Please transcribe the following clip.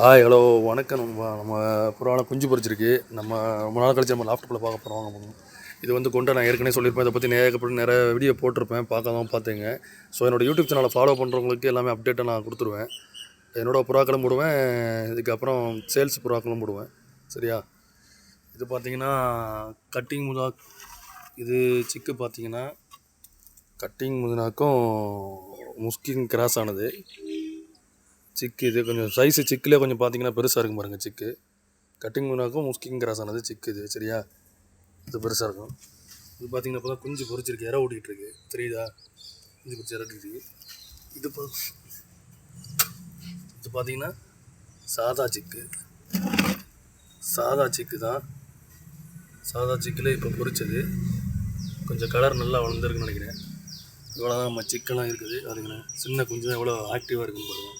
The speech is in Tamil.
ஹாய் ஹலோ வணக்கம். நம்ம நம்ம புறான குஞ்சு பொரிச்சிருக்கு. நம்ம ரொம்ப நாள் கழிச்சு நம்ம லாப்டாப்பில் பார்க்க போகிறோம் வாங்க இது வந்து கொண்டு நான் ஏற்கனவே சொல்லியிருப்பேன். இதை பற்றி நேரப்பட்டு நிறைய வீடியோ போட்டிருப்பேன். பார்க்காதான் பார்த்தேங்க. ஸோ என்னோடய யூடியூப் சேனலை ஃபாலோ பண்ணுறவங்களுக்கு எல்லாமே அப்டேட்டை நான் கொடுத்துருவேன். என்னோடய புறாக்களும் போடுவேன். இதுக்கப்புறம் சேல்ஸ் புறாக்களும் போடுவேன். சரியா? இது பார்த்தீங்கன்னா கட்டிங் முதா இது சிக்கு பார்த்தீங்கன்னா கட்டிங் முதுனாக்கும் முஸ்கிங் கிராஸ் ஆனது. சிக்கு இது கொஞ்சம் சைஸு சிக்கிலே கொஞ்சம் பார்த்தீங்கன்னா பெருசாக இருக்கும் பாருங்கள் சிக்கு. கட்டிங் முனாக்கும் முஸ்கிங் கிராஸ் ஆனது சிக்கு இது சரியா? இது பெருசாக இருக்கும். இது பார்த்தீங்கன்னா இப்போ தான் குஞ்சு பொரிச்சிருக்கு இற ஓட்டிகிட்டு இருக்கு. தெரியுதா? குஞ்சு பொரிச்சு இறக்கிட்டு இது பா இது பார்த்தீங்கன்னா சாதா சிக்கு. சாதா சிக்கு தான். சாதா சிக்கில் இப்போ பொரிச்சது கொஞ்சம் கலர் நல்லா வளர்ந்துருக்குன்னு நினைக்கிறேன். இவ்வளோ தான் நம்ம சிக்கெல்லாம் இருக்குது. அதுங்கண்ணே சின்ன குஞ்சு தான் எவ்வளோ ஆக்டிவாக இருக்குன்னு பாருங்கள்